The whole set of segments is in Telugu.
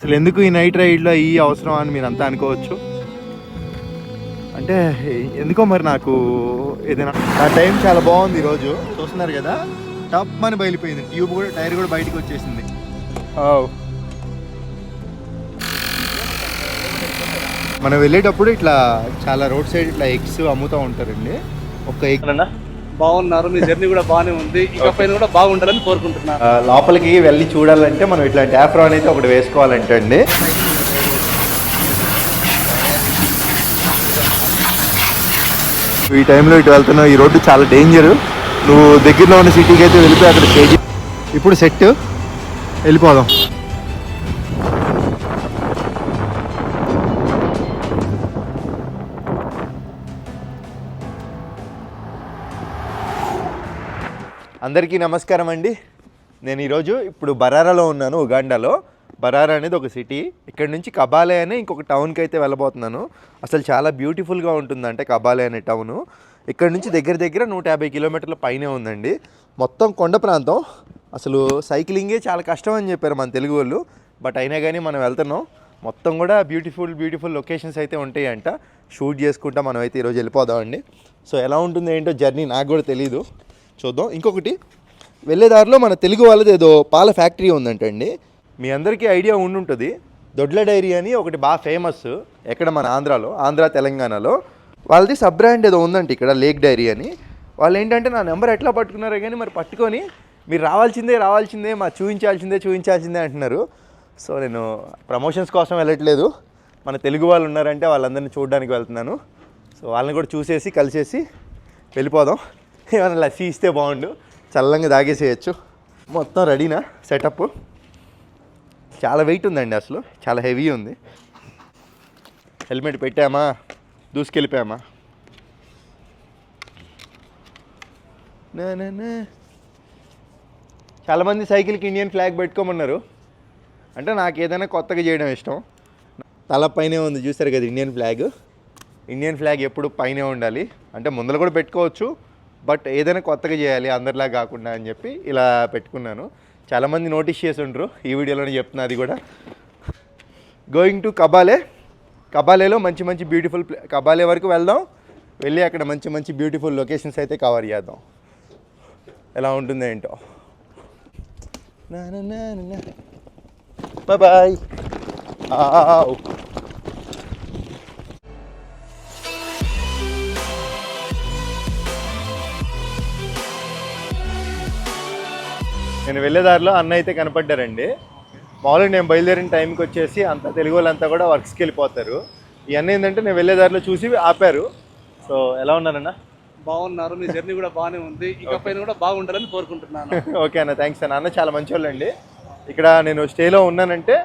అసలు ఎందుకు ఈ నైట్ రైడ్లో ఈ అవసరం అని మీరు అంతా అనుకోవచ్చు? అంటే ఎందుకో మరి నాకు ఏదైనా నా టైం చాలా బాగుంది ఈరోజు. చూస్తున్నారు కదా? టప్ అని బయలిపోయింది. ట్యూబ్ కూడా టైర్ కూడా బయటకు వచ్చేసింది. మనం వెళ్ళేటప్పుడు ఇట్లా చాలా రోడ్ సైడ్ ఇట్లా ఎగ్స్ అమ్ముతూ ఉంటారండి. ఒక ఎగ్ బాగున్నారు మీ జర్నీ కూడా బాగానే ఉంది. ఇకపైన కూడా బాగుండాలని కోరుకుంటున్నాను లోపలికి వెళ్ళి చూడాలంటే మనం ఇట్లాంటి యాఫ్రాన్ అయితే ఒకటి వేసుకోవాలంటే అండి. ఈ టైంలో ఇటు వెళ్తున్నావు ఈ రోడ్డు చాలా డేంజర్ నువ్వు దగ్గరలో ఉన్న సిటీకి అయితే వెళ్ళిపోయి అక్కడ స్టేజ్ ఇప్పుడు సెట్ వెళ్ళిపోదాం. అందరికీ నమస్కారం అండి. నేను ఈరోజు ఇప్పుడు బరారాలో ఉన్నాను ఉగాండాలో. బరారా అనేది ఒక సిటీ ఇక్కడ నుంచి కబాలే అనే ఇంకొక టౌన్కి అయితే వెళ్ళబోతున్నాను. అసలు చాలా బ్యూటిఫుల్గా ఉంటుందంటే కబాలే అనే టౌను ఇక్కడ నుంచి దగ్గర దగ్గర నూట యాభై కిలోమీటర్ల పైనే ఉందండి. మొత్తం కొండ ప్రాంతం. అసలు సైక్లింగే చాలా కష్టం అని చెప్పారు మన తెలుగు వాళ్ళు. బట్ అయినా కానీ మనం వెళ్తున్నాం. మొత్తం కూడా బ్యూటిఫుల్ బ్యూటిఫుల్ లొకేషన్స్ అయితే ఉంటాయంట. షూట్ చేసుకుంటా మనం అయితే ఈరోజు వెళ్ళిపోదామండి. సో ఎలా ఉంటుంది ఏంటో జర్నీ నాకు కూడా తెలీదు. చూద్దాం. ఇంకొకటి వెళ్ళే దారిలో మన తెలుగు వాళ్ళది ఏదో పాల ఫ్యాక్టరీ ఉందంటండి. మీ అందరికీ ఐడియా ఉండుంటుంది. దొడ్ల డైరీ అని ఒకటి బాగా ఫేమస్ ఎక్కడ మన ఆంధ్రాలో ఆంధ్ర తెలంగాణలో. వాళ్ళది సబ్ బ్రాండ్ ఏదో ఉందంట ఇక్కడ లేక్ డైరీ అని. వాళ్ళు ఏంటంటే నా నెంబర్ ఎట్లా పట్టుకున్నారో కానీ మరి పట్టుకొని మీరు రావాల్సిందే రావాల్సిందే మా చూపించాల్సిందే చూపించాల్సిందే అంటున్నారు. సో నేను ప్రమోషన్స్ కోసం వెళ్ళట్లేదు. మన తెలుగు వాళ్ళు ఉన్నారంటే వాళ్ళందరినీ చూడడానికి వెళ్తున్నాను. సో వాళ్ళని కూడా చూసేసి కలిసేసి వెళ్ళిపోదాం. ఏమైనా లస్సీ ఇస్తే బాగుండు. చల్లంగా తాగేసేయచ్చు. మొత్తం రెడీనా సెటప్? చాలా వెయిట్ ఉందండి అసలు. చాలా హెవీ ఉంది. హెల్మెట్ పెట్టామా? దూసుకెళ్ళిపోయామా? చాలామంది సైకిల్కి ఇండియన్ ఫ్లాగ్ పెట్టుకోమన్నారు. అంటే నాకు ఏదైనా కొత్తగా చేయడం ఇష్టం. తలపైనే ఉంది చూసారు కదా ఇండియన్ ఫ్లాగ్? ఇండియన్ ఫ్లాగ్ ఎప్పుడు పైనే ఉండాలి. అంటే ముందర కూడా పెట్టుకోవచ్చు. బట్ ఏదైనా కొత్తగా చేయాలి అందరిలా కాకుండా అని చెప్పి ఇలా పెట్టుకున్నాను. చాలామంది నోటీస్ చేసి ఉంటారు ఈ వీడియోలోనే చెప్తున్నా అది కూడా. గోయింగ్ టు కబాలే కబాలేలో మంచి మంచి బ్యూటిఫుల్ ప్లే కబాలే వరకు వెళ్దాం. వెళ్ళి అక్కడ మంచి మంచి బ్యూటిఫుల్ లొకేషన్స్ అయితే కవర్ చేద్దాం. ఎలా ఉంటుంది ఏంటో. బాయ్ బాయ్ నేను వెళ్ళే దారిలో అన్న అయితే కనపడ్డారండి. మామూలుగా నేను బయలుదేరిన టైంకి వచ్చేసి అంతా తెలుగు వాళ్ళంతా కూడా వర్క్స్కి వెళ్ళిపోతారు. ఈ అన్న ఏంటంటే నేను వెళ్ళే దారిలో చూసి ఆపారు. సో ఎలా ఉన్నారన్న? బాగున్నారు. మీ జర్నీ కూడా బాగానే ఉంది. ఇకపైన కూడా బాగుండాలని కోరుకుంటున్నాను. ఓకే అన్న థ్యాంక్స్ అన్న. అన్న చాలా మంచి వాళ్ళండి ఇక్కడ నేను స్టేలో ఉన్నానంటే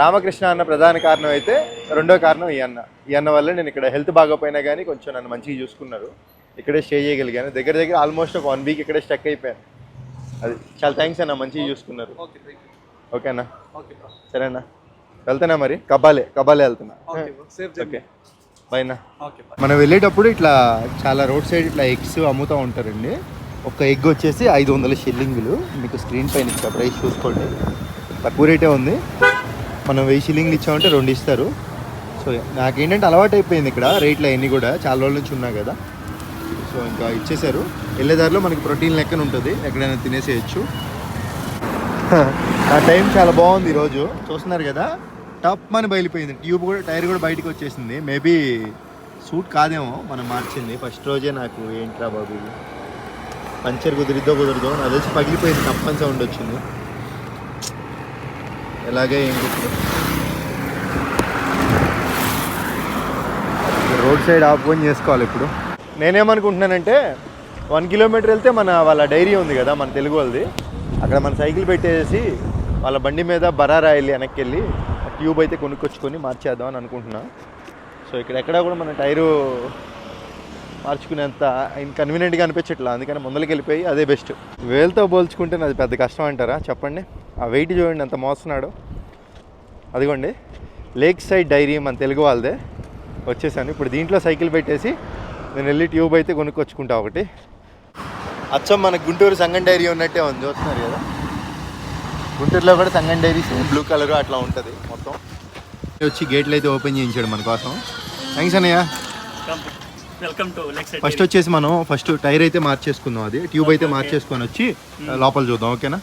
రామకృష్ణ అన్న ప్రధాన కారణం అయితే రెండో కారణం ఈ అన్న. ఈ అన్న వల్ల నేను ఇక్కడ హెల్త్ బాగోపోయినా కానీ కొంచెం నన్ను మంచిగా చూసుకున్నారు. ఇక్కడే స్టే చేయగలిగాను. దగ్గర దగ్గర ఆల్మోస్ట్ ఒక వన్ వీక్ ఇక్కడే స్టక్ అయిపోయాను. అది చాలా థ్యాంక్స్ అన్న మంచిగా చూసుకున్నారు. ఓకే అన్న. బ్రో సరేనా? వెళ్తున్నా మరి? కబాలే కబాలే వెళ్తున్నా. Okay bro safe journey okay bye అన్న. ఓకే బాయ్ మనం వెళ్ళేటప్పుడు ఇట్లా చాలా రోడ్ సైడ్ ఇట్లా ఎగ్స్ అమ్ముతూ ఉంటారండి. ఒక ఎగ్ వచ్చేసి ఐదు వందల షిల్లింగులు. మీకు స్క్రీన్ పైన ఇచ్చా ప్రైస్ చూసుకోండి. తక్కువ రేటే ఉంది. మనం వెయ్యి షిల్లింగ్లు ఇచ్చామంటే రెండు ఇస్తారు. సో నాకేంటంటే అలవాటు అయిపోయింది ఇక్కడ రేట్లు అవన్నీ కూడా. చాలా రోజుల నుంచి ఉన్నా కదా. సో ఇంకా ఇచ్చేసారు వెళ్ళేదారిలో మనకి ప్రోటీన్ లెక్కన ఉంటుంది. ఎక్కడైనా తినేసేయచ్చు. ఆ టైం చాలా బాగుంది ఈరోజు. చూస్తున్నారు కదా? టప్ అని బయలిపోయింది. ట్యూబ్ కూడా టైర్ కూడా బయటకు వచ్చేసింది. మేబీ సూట్ కాదేమో. మనం మార్చింది. ఫస్ట్ రోజే నాకు ఏంట్రా బాబు పంచర్ కుదిరిద్దో కుదరదో నా తెలిసి పగిలిపోయింది. తప్పని సౌండ్ వచ్చింది. ఎలాగే ఏం రోడ్ సైడ్ ఆపుకొని చేసుకోవాలి ఇప్పుడు. నేనేమనుకుంటున్నానంటే వన్ కిలోమీటర్ వెళ్తే మన వాళ్ళ డైరీ ఉంది కదా మన తెలుగు వాళ్ళది. అక్కడ మన సైకిల్ పెట్టేసి వాళ్ళ బండి మీద బరారా వెళ్ళి వెనక్కి వెళ్ళి ఆ ట్యూబ్ అయితే కొనుక్కొచ్చుకొని మార్చేద్దాం అని అనుకుంటున్నా. సో ఇక్కడ ఎక్కడ కూడా మన టైరు మార్చుకునేంత ఇన్కన్వీనియంట్గా అనిపించట్లా. అందుకని ముందరికి వెళ్ళిపోయి అదే బెస్ట్ వేలతో పోల్చుకుంటే అది పెద్ద కష్టం అంటారా? చెప్పండి. ఆ వెయిట్ చూడండి ఎంత మోస్తున్నాడు. అదిగోండి. లేక్ సైడ్ డైరీ మన తెలుగు వాళ్ళదే. వచ్చేసాను. ఇప్పుడు దీంట్లో సైకిల్ పెట్టేసి నేను వెళ్ళి ట్యూబ్ అయితే కొనుక్కొచ్చుకుంటా ఒకటి. అచ్చం మన గుంటూరు సంగం డైరీ ఉన్నట్టే ఉంది చూస్తున్నారు కదా? గుంటూరులో కూడా Sangam dairy same blue colour అట్లా ఉంటుంది మొత్తం. వచ్చి గేట్లు అయితే ఓపెన్ చేయించాడు మన కోసం. థ్యాంక్స్ అన్నయ్య. వెల్కమ్ టు లెక్స్ ఫస్ట్ వచ్చేసి మనం ఫస్ట్ టైర్ అయితే మార్చేసుకుందాం అది. ట్యూబ్ అయితే మార్చేసుకొని వచ్చి లోపల చూద్దాం ఓకేనా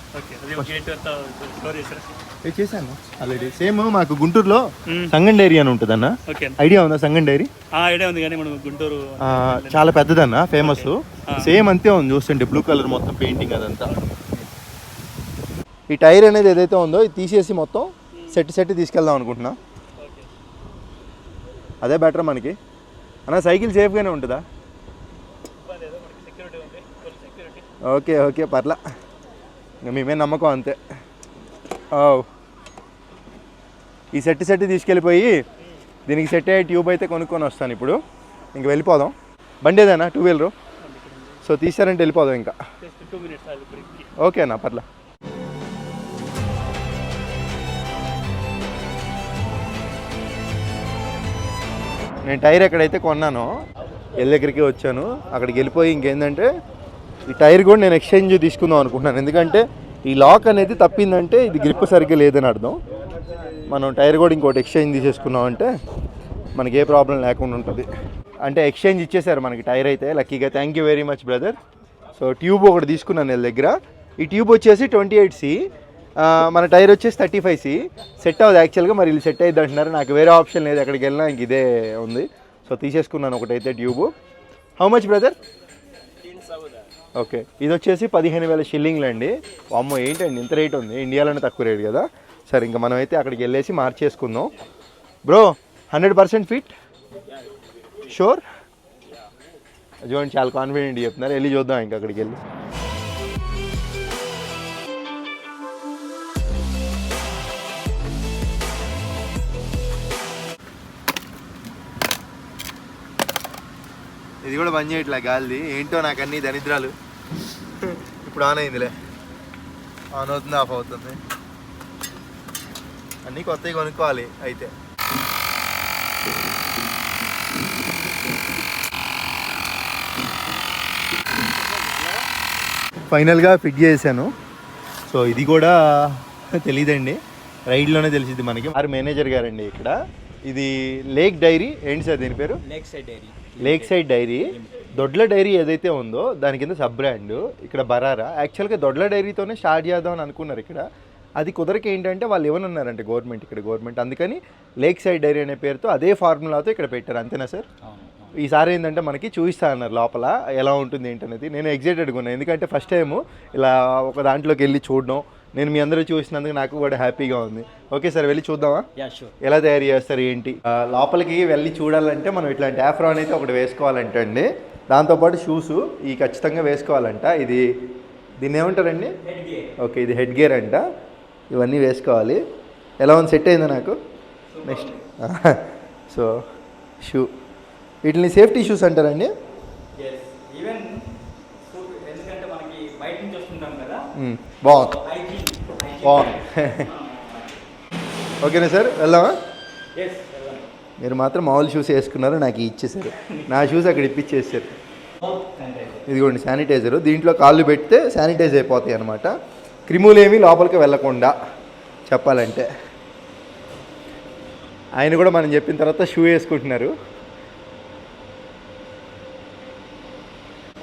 చేశాను. ఆల్రెడీ సేమ్ మాకు గుంటూరులో మ్మ్. సంగం డైరీ అని ఉంటుందన్న. ఓకే ఐడియా ఉందా సంగం డైరీ? ఐడియా ఉంది కానీ మనం గుంటూరు చాలా పెద్దదన్న ఫేమస్ సేమ్ అంతే ఉంది చూస్తుంటే బ్లూ కలర్ మొత్తం పెయింటింగ్ అదంతా. ఈ టైర్ అనేది ఏదైతే ఉందో ఇది తీసేసి మొత్తం సెట్ సెట్ తీసుకెళ్దాం అనుకుంటున్నా. అదే బెటర్ మనకి. అన్న సైకిల్ సేఫ్గానే ఉంటుందా? ఓకే ఓకే పర్లా. ఇంకా మేమే నమ్మకం అంతే. ఓ ఈ సెట్ సెట్ తీసుకెళ్ళిపోయి దీనికి సెట్ అయ్యే ట్యూబ్ అయితే కొనుక్కొని వస్తాను ఇప్పుడు. ఇంక వెళ్ళిపోదాం. బండి ఏదైనా టూ వీలరు సో తీసారంటే వెళ్ళిపోదాం ఇంకా. ఇప్పటికి. ఓకేనా పర్లా. నేను టైర్ ఎక్కడైతే కొన్నానో ఎల్లెక్కడికి దగ్గరికి వచ్చాను. అక్కడికి వెళ్ళిపోయి ఇంకేంటంటే ఈ టైర్ కూడా నేను ఎక్స్చేంజ్ తీసుకుందాం అనుకుంటున్నాను. ఎందుకంటే ఈ లాక్ అనేది తప్పిందంటే ఇది గ్రిప్ సరిగ్గా లేదని అర్థం. మనం టైర్ కూడా ఇంకోటి ఎక్స్చేంజ్ తీసేసుకున్నాం అంటే మనకి ఏ ప్రాబ్లం లేకుండా ఉంటుంది. అంటే ఎక్స్చేంజ్ ఇచ్చేసారు మనకి టైర్ అయితే. లక్కీగా thank you very much brother. So tube ఒకటి తీసుకున్నాను వీళ్ళ దగ్గర. ఈ ట్యూబ్ వచ్చేసి ట్వంటీ ఎయిట్ సి. మన టైర్ వచ్చేసి థర్టీ ఫైవ్ సి. సెట్ అవ్వదు యాక్చువల్గా మరి వీళ్ళు సెట్ అయ్యింది అంటున్నారు. నాకు వేరే ఆప్షన్ లేదు ఎక్కడికి వెళ్ళినా ఇంక ఇదే ఉంది. సో తీసేసుకున్నాను ఒకటైతే tube how much brother okay ఇది వచ్చేసి పదిహేను వేల షిల్లింగ్లు అండి. అమ్మో ఏంటండి ఇంత రేట్ ఉంది? ఇండియాలోనే తక్కువ రేట్ కదా? సరే ఇంకా మనం అయితే అక్కడికి వెళ్ళేసి మార్చేసుకుందాం. Bro hundred percent fit sure చూడండి చాలా కాన్ఫిడెంట్ చెప్తున్నారు. వెళ్ళి చూద్దాం ఇంకా అక్కడికి వెళ్ళి. ఇది కూడా పని చేయట్లే గాలిది. ఏంటో నాకు అన్ని దరిద్రాలు. ఇప్పుడు ఆన్ అయిందిలే. ఆన్ అవుతుంది ఆఫ్ అవుతుంది. అన్నీ కొత్తవి కొనుక్కోవాలి అయితే. ఫైనల్గా ఫిట్ చేశాను. సో ఇది కూడా తెలియదండి రైడ్లోనే తెలిసింది మనకి. వారు మేనేజర్ గారండి ఇక్కడ. ఇది లేక్ డైరీ. ఏంటి సార్ దీని పేరు? Lake side dairy. Lake side dairy. Dodla dairy ఏదైతే ఉందో దాని కింద సబ్ బ్రాండ్. ఇక్కడ బరారా. యాక్చువల్గా దొడ్ల డైరీతోనే స్టార్ట్ చేద్దాం అని అనుకున్నారు ఇక్కడ. అది కుదరక ఏంటంటే వాళ్ళు ఏమన్నారంటే గవర్నమెంట్ ఇక్కడ గవర్నమెంట్. అందుకని లేక్ సైడ్ డైరీ అనే పేరుతో అదే ఫార్ములాతో ఇక్కడ పెట్టారు. అంతేనా సార్? ఈసారి ఏంటంటే మనకి చూపిస్తా అన్నారు లోపల ఎలా ఉంటుంది ఏంటనేది నేను ఎగ్జైటెడ్గా ఉన్నాను ఎందుకంటే ఫస్ట్ టైం ఇలా ఒక దాంట్లోకి వెళ్ళి చూడడం నేను మీ అందరూ చూసినందుకు నాకు కూడా హ్యాపీగా ఉంది. ఓకే సార్ వెళ్ళి చూద్దామా? ఎలా తయారు చేస్తారు ఏంటి? లోపలికి వెళ్ళి చూడాలంటే మనం ఇట్లాంటి ఆఫ్రాన్ అయితే ఒకటి వేసుకోవాలంట అండి. దాంతోపాటు షూస్ ఈ ఖచ్చితంగా వేసుకోవాలంట. ఇది దీన్ని ఏమంటారండి? ఓకే ఇది హెడ్ గేర్ అంట. ఇవన్నీ వేసుకోవాలి. ఎలా ఉంది? సెట్ అయిందా నాకు? Next so shoe. వీటిని సేఫ్టీ షూస్ అంటారండి? మ్మ్. బాగుంది. బాగుంది ఓకేనా సార్? వెళ్దామా? మీరు మాత్రం మామూలు షూస్ వేసుకున్నారు నాకు ఇచ్చేసారు. నా షూస్ అక్కడ ఇప్పించేసారు ఇదిగోండి శానిటైజర్. దీంట్లో కాళ్ళు పెడితే శానిటైజ్ అయిపోతాయి అనమాట క్రిములు ఏమీ లోపలికి వెళ్ళకుండా చెప్పాలంటే. ఆయన కూడా మనం చెప్పిన తర్వాత షూ వేసుకుంటున్నారు.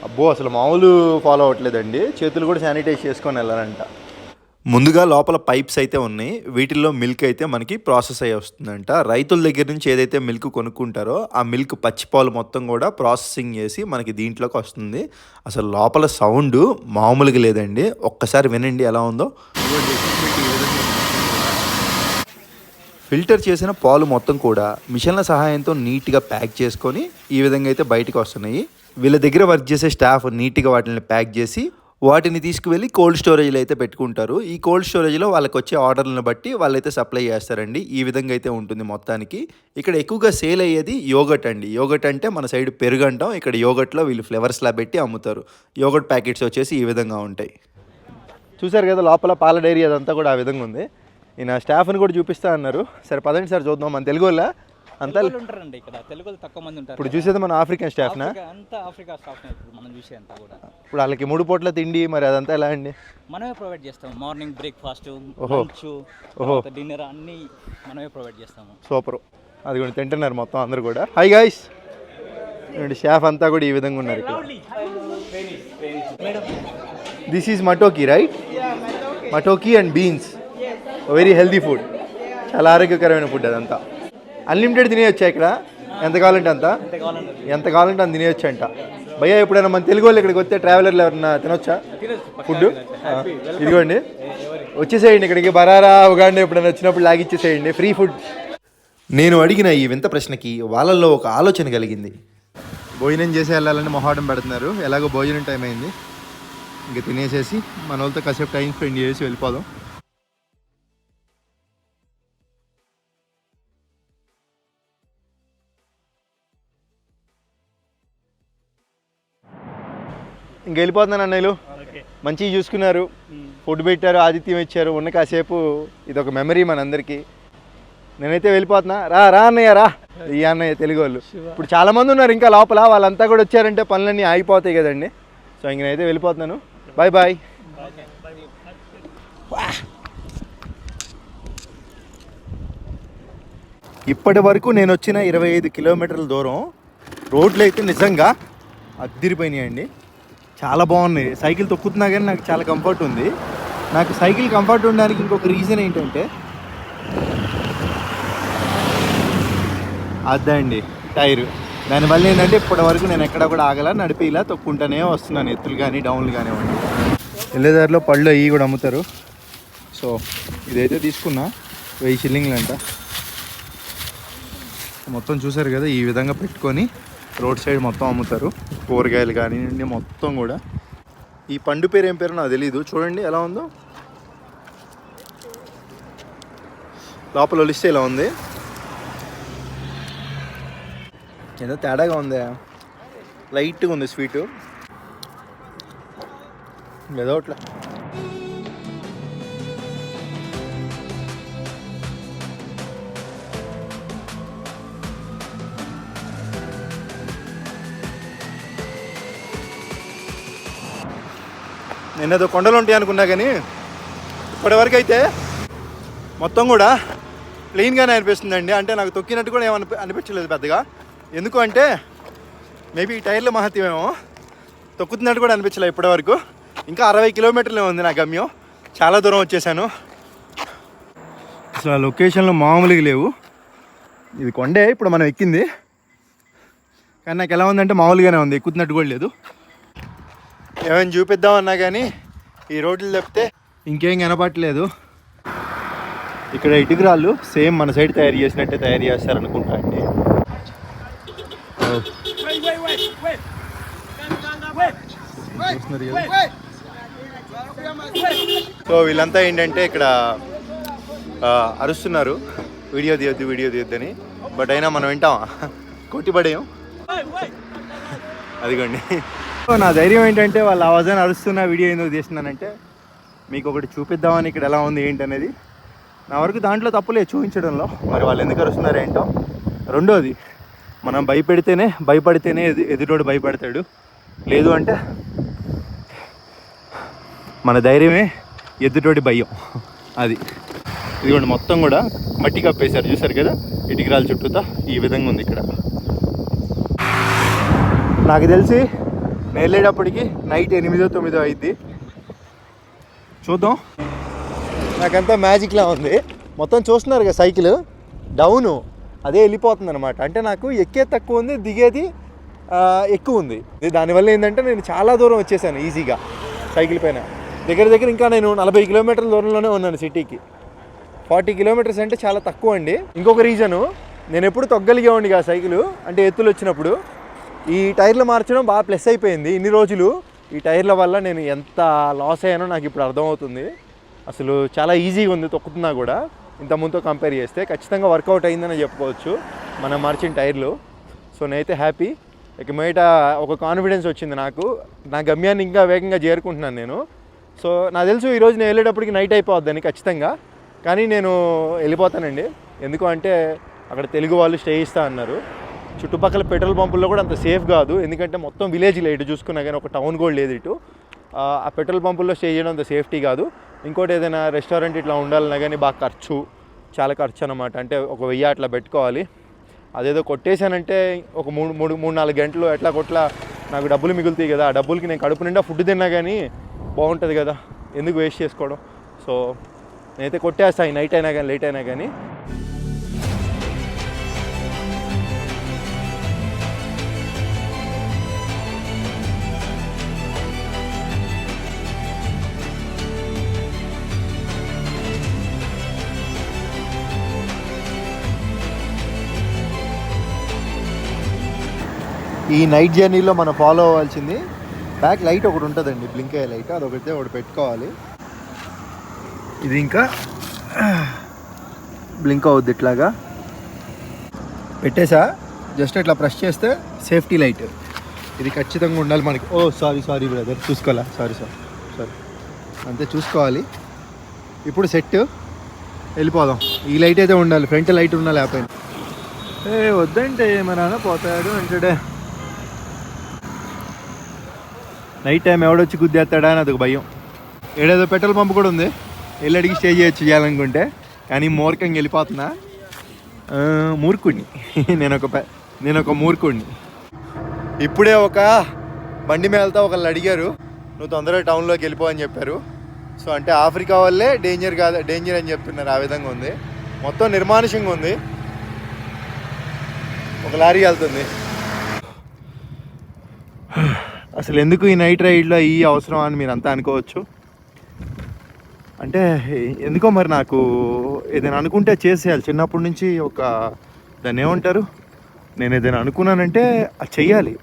అబ్బో అసలు మామూలు ఫాలో అవ్వట్లేదండి. చేతులు కూడా శానిటైజ్ చేసుకొని వెళ్ళాలంట. ముందుగా లోపల పైప్స్ అయితే ఉన్నాయి. వీటిల్లో మిల్క్ అయితే మనకి ప్రాసెస్ అయ్యి వస్తుందంట. రైతుల దగ్గర నుంచి ఏదైతే మిల్క్ కొనుక్కుంటారో ఆ మిల్క్ పచ్చిపాలు మొత్తం కూడా ప్రాసెసింగ్ చేసి మనకి దీంట్లోకి వస్తుంది. అసలు లోపల సౌండ్ మామూలుగా లేదండి. ఒక్కసారి వినండి ఎలా ఉందో. ఫిల్టర్ చేసిన పాలు మొత్తం కూడా మిషన్ల సహాయంతో నీట్గా ప్యాక్ చేసుకొని ఈ విధంగా అయితే బయటకు వస్తున్నాయి. వీళ్ళ దగ్గర వర్క్ చేసే స్టాఫ్ నీట్గా వాటిని ప్యాక్ చేసి వాటిని తీసుకువెళ్ళి కోల్డ్ స్టోరేజ్లో అయితే పెట్టుకుంటారు. ఈ కోల్డ్ స్టోరేజ్లో వాళ్ళకి వచ్చే ఆర్డర్లను బట్టి వాళ్ళైతే సప్లై చేస్తారండి. ఈ విధంగా అయితే ఉంటుంది మొత్తానికి. ఇక్కడ ఎక్కువగా సేల్ అయ్యేది యోగట్ అండి. యోగట్ అంటే మన సైడ్ పెరుగు అంటాం. ఇక్కడ యోగట్లో వీళ్ళు ఫ్లేవర్స్లా పెట్టి అమ్ముతారు. యోగట్ ప్యాకెట్స్ వచ్చేసి ఈ విధంగా ఉంటాయి. చూశారు కదా లోపల పాల డైరీ అదంతా కూడా ఆ విధంగా ఉంది. ఈయన స్టాఫ్ని కూడా చూపిస్తా అన్నారు. సరే పదండి సార్ చూద్దాం మన తెలుగు వాళ్ళ. అంతా ఉంటారండి ఇక్కడ. తెలుగు తక్కువ మంది ఉంటారు ఇప్పుడు చూసేది మన ఆఫ్రికన్ స్టాఫ్నా అంతా ఆఫ్రికా స్టాఫ్ ఇప్పుడు మనం చూసే అంతా కూడా. ఇప్పుడు వాళ్ళకి మూడు పూట్ల తిండి మరి అదంతా ఎలా అండి? మనమే ప్రొవైడ్ చేస్తాం మార్నింగ్ బ్రేక్ఫాస్ట్ ఓహో. లంచ్ ఓహో. డిన్నర్ అన్ని మనమే ప్రొవైడ్ చేస్తాము. సూపర్. అది కూడా తింటున్నారు మొత్తం అందరు కూడా. హై గైస్ షాఫ్ అంతా కూడా ఈ విధంగా ఉన్నారు this is matoke right matoke and beans very healthy food చాలా ఆరోగ్యకరమైన ఫుడ్ అదంతా. అన్లిమిటెడ్ తినేయొచ్చా ఇక్కడ? ఎంత కావాలంటే అంత? ఎంత కావాలంటే అంత. తినేయొచ్చు అంట. భయ్యా ఎప్పుడైనా మన తెలుగు వాళ్ళు ఇక్కడికి వస్తే ట్రావెలర్లు ఎవరన్నా తినొచ్చా? ఫుడ్ ఇదిగోండి. వచ్చేసేయండి ఇక్కడికి. బరారా ఉగాండా ఎప్పుడైనా వచ్చినప్పుడు లాగిచ్చేసేయండి. ఫ్రీ ఫుడ్ నేను అడిగిన ఈ వింత ప్రశ్నకి వాళ్ళల్లో ఒక ఆలోచన కలిగింది. భోజనం చేసి వెళ్ళాలని మొహాటం పెడుతున్నారు. ఎలాగో భోజనం టైం అయింది. ఇంకా తినేసేసి మన వాళ్ళతో కాసేపు టైం స్పెండ్ చేసి వెళ్ళిపోదాం. ఇంక వెళ్ళిపోతున్నాను అన్నయ్యలు మంచిగా చూసుకున్నారు. ఫుడ్ పెట్టారు ఆతిథ్యం ఇచ్చారు ఉన్న కాసేపు ఇది ఒక మెమరీ మనందరికీ. నేనైతే వెళ్ళిపోతున్నా. రా రా అన్నయ్య రా. ఈ అన్నయ్య తెలుగు వాళ్ళు. ఇప్పుడు చాలా మంది ఉన్నారు ఇంకా లోపల వాళ్ళంతా కూడా వచ్చారంటే పనులన్నీ ఆగిపోతాయి కదండి. సో ఇంక నేనైతే వెళ్ళిపోతున్నాను. బాయ్ బాయ్ ఇప్పటి వరకు నేను వచ్చిన ఇరవై ఐదు కిలోమీటర్ల దూరం రోడ్లు అయితే నిజంగా అద్దిరిపోయినాయండి. చాలా బాగున్నాయి. సైకిల్ తొక్కుతున్నా కానీ నాకు చాలా కంఫర్ట్ ఉంది. నాకు సైకిల్ కంఫర్ట్ ఉండడానికి ఇంకొక రీజన్ ఏంటంటే అదండి టైరు. దానివల్ల ఏంటంటే ఇప్పటి వరకు నేను ఎక్కడ కూడా ఆగలా నడిపి ఇలా తొక్కుంటానే వస్తున్నాను. ఎత్తులు కానీ డౌన్లు కానివ్వండి. వెళ్ళేదారిలో పళ్ళు అవి కూడా అమ్ముతారు. సో ఇదైతే తీసుకున్నా. వెయ్యి షిల్లింగ్లు అంట మొత్తం చూసారు కదా ఈ విధంగా పెట్టుకొని రోడ్ సైడ్ మొత్తం అమ్ముతారు. కూరగాయలు కానివ్వండి మొత్తం కూడా. ఈ పండు పేరు ఏం పేరు నాకు తెలియదు చూడండి ఎలా ఉందో. లోపల ఒలిస్తే ఇలా ఉంది. ఏదో తేడాగా ఉంది. లైట్గా ఉంది స్వీటు. ఏదో అట్లా నేను కొండలు ఉంటాయి అనుకున్నా కానీ ఇప్పటివరకు అయితే మొత్తం కూడా ప్లెయిన్గానే అనిపిస్తుందండి. అంటే నాకు తొక్కినట్టు కూడా ఏమని అనిపించలేదు పెద్దగా. ఎందుకు అంటే మేబీ ఈ టైర్ల మహత్యమేమో తొక్కుతున్నట్టు కూడా అనిపించలేదు ఇప్పటివరకు. ఇంకా అరవై కిలోమీటర్లే ఉంది నా గమ్యం. చాలా దూరం వచ్చేసాను. అసలు ఆ లొకేషన్లో మామూలుగా లేవు. ఇది కొండే ఇప్పుడు మనం ఎక్కింది. కానీ నాకు ఎలా ఉందంటే మామూలుగానే ఉంది. ఎక్కుతున్నట్టు కూడా లేదు. ఏమైనా చూపిద్దామన్నా కానీ ఈ రోడ్లు తప్పితే ఇంకేం కనపట్లేదు ఇక్కడ ఇటుకురాళ్ళు సేమ్ మన సైడ్ తయారు చేసినట్టే తయారు చేస్తారనుకుంటా అండి. సో వీళ్ళంతా ఏంటంటే ఇక్కడ అరుస్తున్నారు. వీడియో తీయొద్దు వీడియో తీయొద్దని బట్ అయినా మనం వింటామా? కొట్టిపడేయం అదిగోండి. సో నా ధైర్యం ఏంటంటే వాళ్ళు ఆవాజాన్ని అరుస్తున్న వీడియో ఎందుకు తీస్తున్నానంటే మీకు ఒకటి చూపిద్దామని ఇక్కడ ఎలా ఉంది ఏంటి అనేది. నా వరకు దాంట్లో తప్పులే చూపించడంలో. మరి వాళ్ళు ఎందుకు అరుస్తున్నారు ఏంటో. రెండోది మనం భయపెడితేనే భయపడితేనే ఎదు ఎదుటోడు భయపడతాడు. లేదు అంటే మన ధైర్యమే ఎదుటోడి భయం. అది. ఇదిగోండి మొత్తం కూడా మట్టి కప్పేశారు చూసారు కదా? ఇటుకరాల చుట్టూతా ఈ విధంగా ఉంది ఇక్కడ. నాకు తెలిసి నేను వెళ్ళేటప్పటికి నైట్ ఎనిమిదో తొమ్మిదో అయింది. చూద్దాం. నాకంతా మ్యాజిక్లా ఉంది. మొత్తం చూస్తున్నారు కదా సైకిల్ డౌను అదే వెళ్ళిపోతుంది అనమాట అంటే నాకు ఎక్కే తక్కువ ఉంది దిగేది ఎక్కువ ఉంది. దానివల్ల ఏంటంటే నేను చాలా దూరం వచ్చేసాను ఈజీగా సైకిల్ పైన. దగ్గర దగ్గర ఇంకా నేను నలభై కిలోమీటర్ల దూరంలోనే ఉన్నాను సిటీకి. ఫార్టీ కిలోమీటర్స్ అంటే చాలా తక్కువ అండి. ఇంకొక రీజను నేను ఎప్పుడు తొగ్గలిగేవాడిని ఆ సైకిల్ అంటే ఎత్తులు వచ్చినప్పుడు. ఈ టైర్లు మార్చడం బాగా ప్లస్ అయిపోయింది ఇన్ని రోజులు. ఈ టైర్ల వల్ల నేను ఎంత లాస్ అయ్యానో నాకు ఇప్పుడు అర్థమవుతుంది. అసలు చాలా ఈజీగా ఉంది తొక్కుతున్నా కూడా. ఇంత ముందుతో కంపేర్ చేస్తే ఖచ్చితంగా వర్కౌట్ అయిందని చెప్పుకోవచ్చు మనం మార్చిన టైర్లు. సో నేనైతే హ్యాపీ ఇక మీట ఒక కాన్ఫిడెన్స్ వచ్చింది నాకు. నా గమ్యాన్ని ఇంకా వేగంగా చేరుకుంటున్నాను నేను. సో నాకు తెలుసు ఈరోజు నేను వెళ్ళేటప్పటికి నైట్ అయిపోద్దని ఖచ్చితంగా. కానీ నేను వెళ్ళిపోతానండి. ఎందుకు అంటే అక్కడ తెలుగు వాళ్ళు స్టే ఇస్తా అన్నారు. చుట్టుపక్కల పెట్రోల్ పంపుల్లో కూడా అంత సేఫ్ కాదు. ఎందుకంటే మొత్తం విలేజ్ ఇటు చూసుకున్నా కానీ ఒక టౌన్ కూడా లేదు ఇటు. ఆ, పెట్రోల్ పంపుల్లో స్టే చేయడం అంత సేఫ్టీ కాదు. ఇంకోటి ఏదైనా రెస్టారెంట్ ఇట్లా ఉండాలన్నా కానీ బాగా ఖర్చు చాలా ఖర్చు అనమాట అంటే ఒక వెయ్యి అట్లా పెట్టుకోవాలి. అదేదో కొట్టేశానంటే ఒక మూడు మూడు మూడు నాలుగు గంటలు ఎట్లా కొట్లా నాకు డబ్బులు మిగులుతాయి కదా. ఆ డబ్బులకి నేను కడుపు నిండా ఫుడ్ తిన్నా కానీ బాగుంటుంది కదా. ఎందుకు వేస్ట్ చేసుకోవడం? సో నేనైతే కొట్టేస్తా ఈ నైట్ అయినా కానీ లేట్ అయినా కానీ. ఈ నైట్ జర్నీలో మనం ఫాలో అవ్వాల్సింది బ్యాక్ లైట్ ఒకటి ఉంటుందండి బ్లింక్ అయ్యే లైట్ అదొకటి ఒకటి పెట్టుకోవాలి. ఇది ఇంకా బ్లింక్ అవుద్ది ఇట్లాగా. పెట్టేసా? జస్ట్ ఇట్లా ప్రెస్ చేస్తే సేఫ్టీ లైట్ ఇది ఖచ్చితంగా ఉండాలి మనకి. ఓ సారీ సారీ బ్రదర్ చూసుకోవాలా? సారీ సారీ సారీ అంతే చూసుకోవాలి. ఇప్పుడు సెట్ వెళ్ళిపోదాం. ఈ లైట్ అయితే ఉండాలి. ఫ్రంట్ లైట్ ఉండాలి లేకపోయినా. ఏ వద్దంటే మా నాన్న పోతాడు అంటే నైట్ టైం ఎవడొచ్చి గుద్దేస్తాడా అని అదొక భయం. ఏడేదో పెట్రోల్ పంప్ కూడా ఉంది. వెళ్ళి అడిగి స్టే చేయొచ్చు చేయాలనుకుంటే. కానీ మూర్ఖంగా వెళ్ళిపోతున్నా. మూర్ఖుడిని నేను ఒక నేను ఒక మూర్ఖుడిని ఇప్పుడే ఒక బండి మీద వెళ్తా ఒకళ్ళు అడిగారు నువ్వు తొందరగా టౌన్లోకి వెళ్ళిపో అని చెప్పారు. సో అంటే ఆఫ్రికా వల్లే డేంజర్ కాదు డేంజర్ అని చెప్తున్నారు ఆ విధంగా ఉంది. మొత్తం నిర్మానుషంగా ఉంది. ఒక లారీ వెళ్తుంది. అసలు ఎందుకు ఈ నైట్ రైడ్లో ఈ అవసరం అని మీరు అంతా అనుకోవచ్చు? అంటే ఎందుకో మరి నాకు ఏదైనా అనుకుంటే చేసేయాలి. చిన్నప్పటి నుంచి ఒక దాన్ని ఏమంటారు? నేను ఏదైనా అనుకున్నానంటే అది చెయ్యాలి.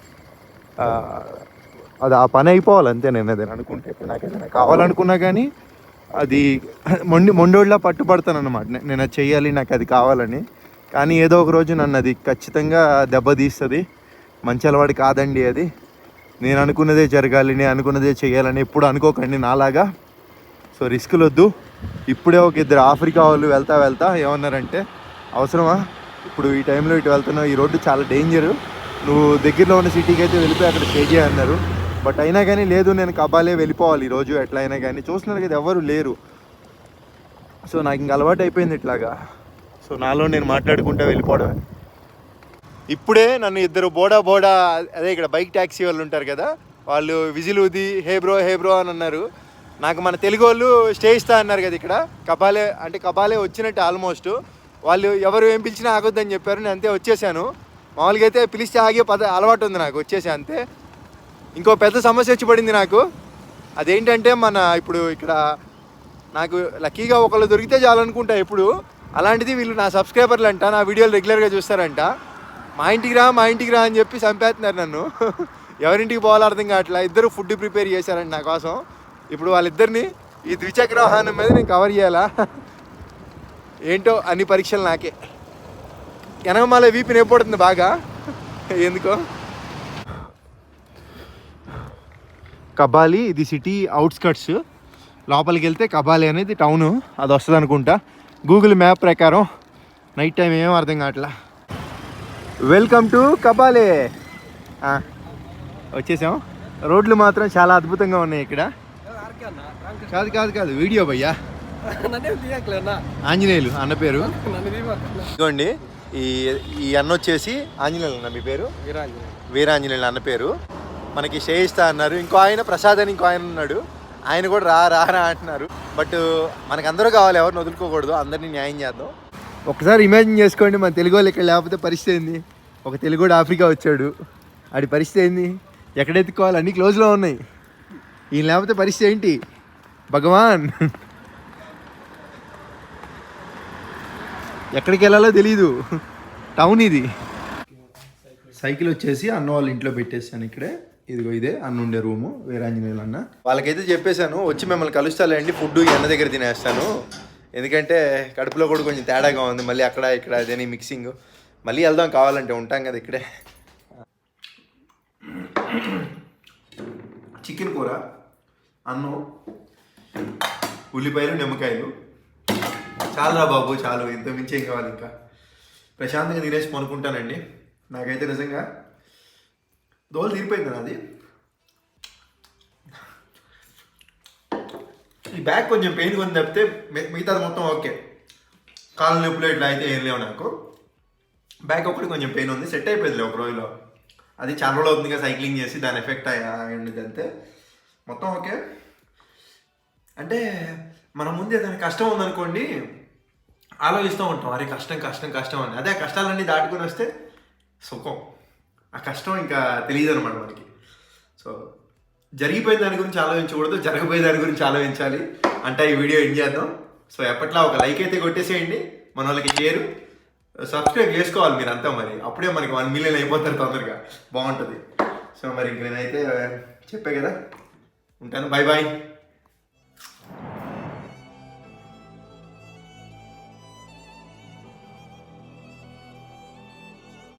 అది ఆ పని అయిపోవాలి అంతే నేను ఏదైనా అనుకుంటే. ఇప్పుడు నాకు ఏదైనా కావాలనుకున్నా కానీ అది మొండి మొండోళ్ళ పట్టుబడతాను అనమాట నేను అది చెయ్యాలి నాకు అది కావాలని. కానీ ఏదో ఒక రోజు నన్ను అది ఖచ్చితంగా దెబ్బతీస్తుంది. మంచి అలవాటు కాదండి అది. నేను అనుకున్నదే జరగాలి నేను అనుకున్నదే చేయాలని ఎప్పుడు అనుకోకండి నాలాగా. సో రిస్కులు వద్దు. ఇప్పుడే ఒక ఇద్దరు ఆఫ్రికా వాళ్ళు వెళ్తా వెళ్తా ఏమన్నారంటే అవసరమా? ఇప్పుడు ఈ టైంలో ఇటు వెళ్తున్నావు ఈ రోడ్డు చాలా డేంజర్ నువ్వు దగ్గరలో ఉన్న సిటీకి అయితే వెళ్ళిపోయి అక్కడ స్టే చేయన్నారు బట్ అయినా కానీ లేదు నేను కబాలే వెళ్ళిపోవాలి ఈరోజు ఎట్లా అయినా కానీ. చూస్తున్నారు కదా ఎవరు లేరు. సో నాకు ఇంక అలవాటు అయిపోయింది ఇట్లాగా. సో నాలో నేను మాట్లాడుకుంటూ వెళ్ళిపోవడమే. ఇప్పుడే నన్ను ఇద్దరు బోడా బోడా అదే ఇక్కడ బైక్ ట్యాక్సీ వాళ్ళు ఉంటారు కదా వాళ్ళు విజిల్ ఊది హే బ్రో హే బ్రో అని అన్నారు. నాకు మన తెలుగు వాళ్ళు స్టే ఇస్తా అన్నారు కదా ఇక్కడ. కపాలే అంటే కపాలే వచ్చినట్టు ఆల్మోస్ట్ వాళ్ళు ఎవరు ఏం పిలిచినా ఆగొద్దని చెప్పారు నేను అంతే వచ్చేసాను. మామూలుగా అయితే పిలిస్తే ఆగే పద అలవాటు ఉంది నాకు వచ్చేసా అంతే. ఇంకో పెద్ద సమస్య వచ్చి పడింది నాకు. అదేంటంటే మన ఇప్పుడు ఇక్కడ నాకు లక్కీగా ఒకళ్ళు దొరికితే చాలనుకుంటా ఎప్పుడు. అలాంటిది వీళ్ళు నా సబ్స్క్రైబర్లు అంట నా వీడియోలు రెగ్యులర్గా చూస్తారంట. మా ఇంటికి రా మా ఇంటికి రా అని చెప్పి చంపేస్తున్నారు నన్ను. ఎవరింటికి పోవాలో అర్థం కావట్లా. ఇద్దరు ఫుడ్ ప్రిపేర్ చేశారండి నా కోసం. ఇప్పుడు వాళ్ళిద్దరిని ఈ ద్విచక్ర వాహనం మీద నేను కవర్ చేయాలా? ఏంటో అన్ని పరీక్షలు నాకే. ఎనగమాల వీపి నేపడుతుంది బాగా. ఎందుకో? కబాలి ఇది సిటీ అవుట్స్కట్స్. లోపలికి వెళ్తే కబాలి అనేది టౌను. అది వస్తుంది అనుకుంటా గూగుల్ మ్యాప్ ప్రకారం నైట్ టైం ఏం అర్థం కావట్లా? వెల్కమ్ టు కబాలే ఆ, వచ్చేసాం. రోడ్లు మాత్రం చాలా అద్భుతంగా ఉన్నాయి ఇక్కడ. కాదు కాదు కాదు వీడియో భయ్యా. ఆంజనేయులు అన్న పేరు. ఇదిగోండి ఈ ఈ అన్న వచ్చేసి ఆంజనేయులు అన్న మీ పేరు? వీరాంజనేయులు. అన్న పేరు. మనకి చేయిస్తా అన్నారు. ఇంకో ఆయన ప్రసాద్ అని ఇంకో ఆయన ఉన్నాడు. ఆయన కూడా రా రా రా అంటున్నారు. బట్ మనకు అందరూ కావాలి ఎవరిని వదులుకోకూడదు. అందరినీ న్యాయం చేద్దాం. ఒకసారి ఇమాజిన్ చేసుకోండి మన తెలుగు వాళ్ళు ఇక్కడ లేకపోతే పరిస్థితి ఏంది? ఒక తెలుగుడు ఆఫ్రికా వచ్చాడు. ఆడి పరిస్థితి ఏంది? ఎక్కడ అన్నీ అన్ని క్లోజ్లో ఉన్నాయి. ఈయన లేకపోతే పరిస్థితి ఏంటి? భగవాన్! ఎక్కడికి వెళ్ళాలో తెలీదు. టౌన్ ఇది. సైకిల్ వచ్చేసి అన్న వాళ్ళ ఇంట్లో పెట్టేసాను ఇక్కడే. ఇదిగో ఇదే అన్న ఉండే రూము వీరాంజనేయులు అన్న. వాళ్ళకైతే చెప్పేశాను వచ్చి మిమ్మల్ని కలుస్తాలేండి ఫుడ్ ఈ అన్న దగ్గర తినేస్తాను. ఎందుకంటే కడుపులో కూడా కొంచెం తేడాగా ఉంది. మళ్ళీ అక్కడ ఇక్కడ అదేని మిక్సింగ్ మళ్ళీ వెళ్దాం కావాలంటే ఉంటాం కదా ఇక్కడే. చికెన్ కూర అన్నం ఉల్లిపాయలు నిమ్మకాయలు. చాలురా బాబు చాలు. ఇంత మించి ఏం కావాలి ఇంకా? ప్రశాంతంగా తినేసి పనుకుంటానండి. నాకైతే నిజంగా దోలు తీరిపోయింది నాది. ఈ బ్యాగ్ కొంచెం పెయిన్ కొని తప్పితే మిగతాది మొత్తం ఓకే. కాళ్ళ నొప్పులు ఇట్లా అయితే ఏం లేవు నాకు. బ్యాక్ ఒకటి కొంచెం పెయిన్ ఉంది సెట్ అయిపోయింది ఒక రోజులో. అది చాలా రోజులు అవుతుంది కదా సైక్లింగ్ చేసి దాని ఎఫెక్ట్ అయ్యింది అంతే మొత్తం ఓకే. అంటే మన ముందు ఏదైనా కష్టం ఉందనుకోండి ఆలోచిస్తూ ఉంటాం అరే కష్టం కష్టం కష్టం అని. అదే ఆ కష్టాలన్నీ దాటుకొని వస్తే సుఖం. ఆ కష్టం ఇంకా తెలియదు అనమాట మనకి. సో జరిగిపోయిన దాని గురించి ఆలోచించకూడదు జరగబోయే దాని గురించి ఆలోచించాలి. అంటే ఈ వీడియో ఎండ్ చేద్దాం? సో ఎప్పట్లా ఒక లైక్ అయితే కొట్టేసేయండి. మన వాళ్ళకి షేర్ సబ్స్క్రైబ్ చేసుకోవాలి మీరు అంతా మరి. అప్పుడే మనకి వన్ మిలియన్ అయిపోతారు తొందరగా. బాగుంటుంది. సో మరి ఇంక నేనైతే చెప్పే కదా. ఉంటాను. Bye bye